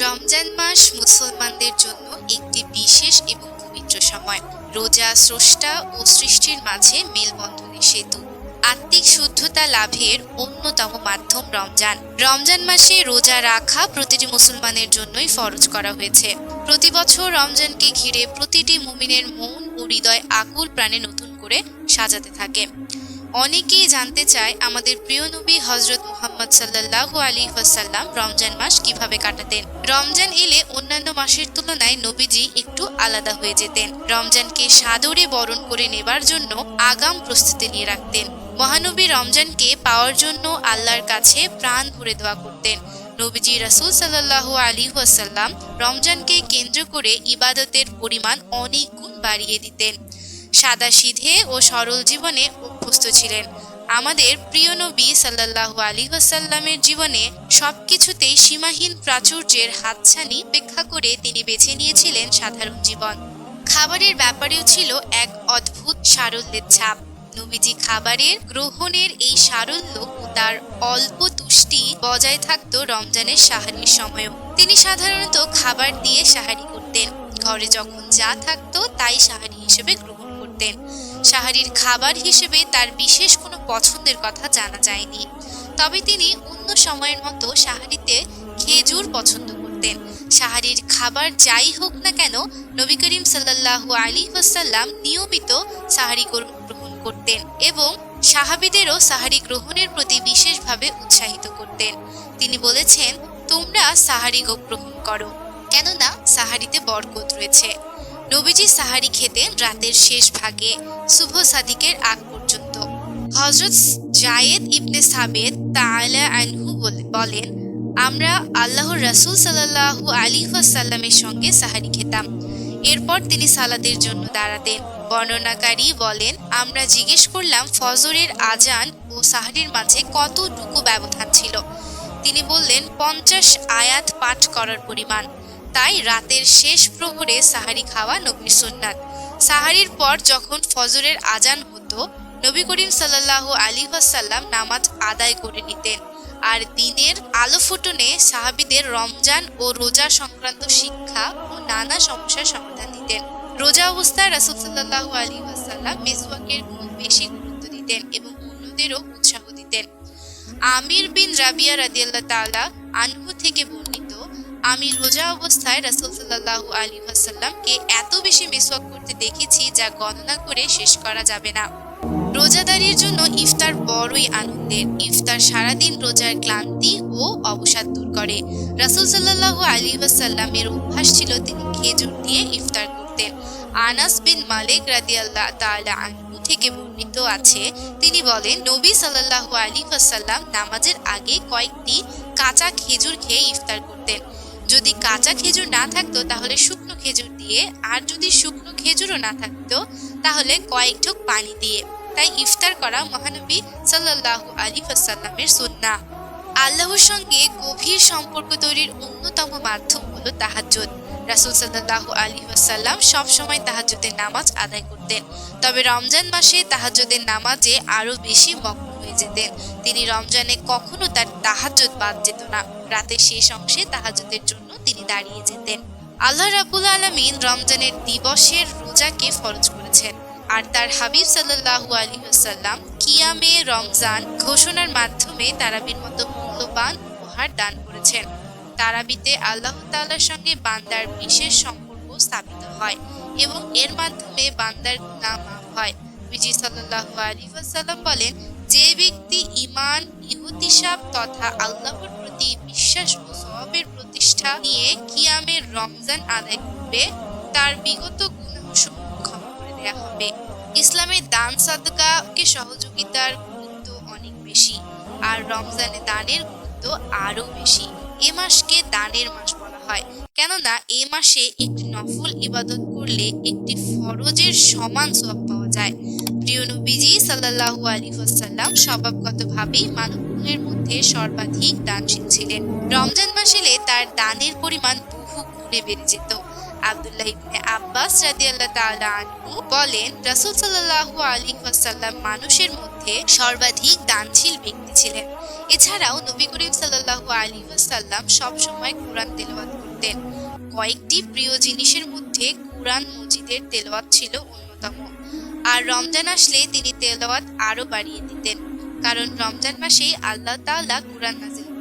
রমজান মাস মুসলমানদের জন্য একটি বিশেষ এবং পবিত্র সময়। রোজা, স্রষ্টা ও সৃষ্টির মাঝে মেলবন্ধনের সেতু। আত্মিক শুদ্ধতা লাভের অন্যতম মাধ্যম রমজান। রমজান মাসে রোজা রাখা প্রতিটি মুসলমানের জন্যই ফরজ করা হয়েছে। প্রতি বছর রমজানকে ঘিরে প্রতিটি মুমিনের মন ও হৃদয় আকুল প্রাণে নতুন করে সাজাতে থাকে। অনেকেই জানতে চায় আমাদের প্রিয় নবী হজরত মুহাম্মদ সাল্লাল্লাহু আলী ওয়াসাল্লাম রমজান মাস কীভাবে কাটাতেন। রমজান এলে অন্যান্য মাসের তুলনায় নবীজি একটু আলাদা হয়ে যেতেন। রমজানকে সাদরে বরণ করে নেবার জন্য আগাম প্রস্তুতি নিয়ে রাখতেন। মহানবী রমজানকে পাওয়ার জন্য আল্লাহর কাছে প্রাণ ভরে দোয়া করতেন। নবীজি রাসূল সাল্লাল্লাহু আলী ওয়াসাল্লাম রমজানকে কেন্দ্র করে ইবাদতের পরিমাণ অনেক গুণ বাড়িয়ে দিতেন। সাদা সিধে ও সরল জীবনে অভ্যস্ত ছিলেন। আমাদের প্রিয় নবী সাল্লাল্লাহু আলী ওয়াসাল্লামের জীবনে সবকিছুতেই সীমাহীন প্রাচুর্যের হাতছানি উপেক্ষা করে তিনি বেছে নিয়েছিলেন সাধারণ জীবন। খাবারের ব্যাপারেও ছিল এক অদ্ভুত সারল্যের ছাপ। নবীজি খাবারের গ্রহণের এই সারল্য তার অল্প তুষ্টি বজায় থাকত রমজানের সাহারির সময়ও। তিনি সাধারণত খাবার দিয়ে সাহারি করতেন। ঘরে যখন যা থাকতো তাই সাহারি হিসেবে গ্রহণ করতেন। সাহারির খাবার হিসেবে তার বিশেষ কোনো পছন্দের কথা জানা যায়নি। তবে তিনি অন্য সময়ের মতো সাহারিতে খেজুর পছন্দ করতেন। সাহারির খাবার যাই হোক না কেন, নবী করিম সাল্লাল্লাহু আলী ওয়াসাল্লাম নিয়মিত সাহারি গ্রহণ করতেন এবং সাহাবিদেরও সাহারি গ্রহণের প্রতি বিশেষভাবে উৎসাহিত করতেন। তিনি বলেছেন, তোমরা সাহারি গ্রহণ করো, কেননা সাহারিতে বরকত রয়েছে। নবীজি সাহারি খেতেন রাতের শেষ ভাগে শুভ সাদিকের আগ পর্যন্ত। হজরত জায়েদ ইবনে সাবেদ তাআলা আনহু বলে- বলেন, আমরা আল্লাহর রাসূল সাল্লাল্লাহু আলী ওয়াসাল্লামের সঙ্গে সাহারি খেতাম। এরপর তিনি সালাদের জন্য দাঁড়াতেন বর্ণনাকারী বলেন, আমরা জিজ্ঞেস করলাম, ফজরের আজান ও সাহারির মাঝে কতটুকু ব্যবধান ছিল? তিনি বললেন, পঞ্চাশ আয়াত পাঠ করার পরিমাণ। তাই রাতের শেষ প্রহরে সাহারি খাওয়া নবীর সুন্নাত। সাহারির পর যখন ফজরের আজান হতো, নবী করিম সাল্লাল্লাহু আলী ওয়াসাল্লাম নামাজ আদায় করে নিতেন। আর দিনের আলো ফুটনে সাহাবিদের রমজান ও রোজা সংক্রান্ত শিক্ষা ও নানা সমস্যার সমাধান দিতেন। রোজা অবস্থায় রাসুল সাল্লাহ আলী ওয়াসাল্লাম মেসওয়াকের খুব বেশি গুরুত্ব দিতেন এবং অন্যদেরও উৎসাহ দিতেন। আমির বিন রাবিয়া রাদিয়াল্লাহ তাআলা আনহু থেকে আমি রোজা অবস্থায় রাসুল সাল্লাহ আলী ওয়াসাল্লামকে এত বেশি মেসওয়াক করতে দেখেছি যা গণনা করে শেষ করা যাবে না। রোজাদারির জন্য ইফতার বড়ই আনন্দের। ইফতার সারাদিন রোজার ক্লান্তি ও অবসাদ দূর করে। রাসুল সাল্লাহ আলী ওয়াসাল্লামের অভ্যাস ছিল তিনি খেজুর দিয়ে ইফতার করতেন। আনাস বিন মালিক রাদিয়াল্লাহ তাআলা আনহু থেকে বর্ণিত আছে, তিনি বলেন, নবী সাল্লাল্লাহু আলী ওয়াসাল্লাম নামাজের আগে কয়েকটি কাঁচা খেজুর খেয়ে ইফতার করতেন। যদি কাঁচা খেজুর না থাকতো, তাহলে শুকনো খেজুর দিয়ে, আর যদি শুকনো খেজুরও না থাকতো, তাহলে কয়েক ঢোক পানি দিয়ে। তাই ইফতার করা মহানবী সাল্লাল্লাহু আলী ওয়াসাল্লামের সুন্নাহ। আল্লাহর সঙ্গে গভীর সম্পর্ক তৈরির অন্যতম মাধ্যম হলো তাহাজ্জুদ। রাসূল সাল্লাল্লাহু আলী ওয়াসাল্লাম সবসময় তাহাজ্জুদের নামাজ আদায় করতেন। তবে রমজান মাসে তাহাজ্জুদের নামাজে আরও বেশি মগ্ন যেতেন তিনি রমজানে কখনো তার তাহাজ্জুদ বাদ যেত না। রাতের শেষ অংশে তাহাজ্জুদের জন্য তিনি দাঁড়িয়ে যেতেন। আল্লাহ রাবুল আলমিন রমজানের দিবসের রোজাকে ফরজ করেছেন। আর তার হাবিব সাল্লাল্লাহু আলী ওয়াসাল্লাম কিয়ামে রমজান ঘোষণার মাধ্যমে তারাবির মতো মূল্যবান উপহার দান করেছেন। তারাবিতে আল্লাহ তাআলার সঙ্গে বান্দার বিশেষ সম্পর্ক স্থাপিত হয় এবং এর মাধ্যমে বান্দার মাফ হয়। বিজি সাল্লাল্লাহু আলাইহি ওয়াসাল্লাম বলেন যে ব্যক্তি ইমান ইহুতিসাব তথা আল্লাহর প্রতি বিশ্বাস ও সওয়াবের প্রতিষ্ঠা নিয়ে কিয়ামের রমজান আদায় করবে, তার বিগত গুনাহসমূহ ক্ষমা করে দেয়া হবে। ইসলামে দান সাদকাকে সহযোগিতার গুরুত্ব অনেক বেশি, আর রমজানে দানের গুরুত্ব আরও বেশি। এ মাসকে দানের মাস বলা হয়। কেননা, এ মাসে একটি নফল ইবাদত করলে একটি ফরজের সমান সওয়াব পাওয়া যায়। প্রিয় নবীজি সাল্লাল্লাহু আলাইহি ওয়াসাল্লাম স্বভাবগতভাবেই মানবকুলের মধ্যে সর্বাধিক দানশীল ছিলেন। রমজান মাস এলে তার দানের পরিমাণ বহু গুণে বেড়ে যেত আব্দুল্লাহ ইবনে আব্বাস রাদিয়াল্লাহু তাআলা আনহু বলেন, রাসূল সাল্লাল্লাহু আলাইহি ওয়াসাল্লাম মানুষের মধ্যে সর্বাধিক দানশীল ব্যক্তি ছিলেন। এছাড়াও নবী করিম সাল্লাল্লাহু আলাইহি ওয়াসাল্লাম সবসময় কোরআন তেলাওয়াত করতেন। কয়েকটি প্রিয় জিনিসের মধ্যে কোরআন মজিদের তেলাওয়াত ছিল অন্যতম। আর রমজান আসলে তিনি তেলাওয়াত আরও বাড়িয়ে দিতেন। কারণ রমজান মাসেই আল্লাহ তাআলা কোরআন নাজিল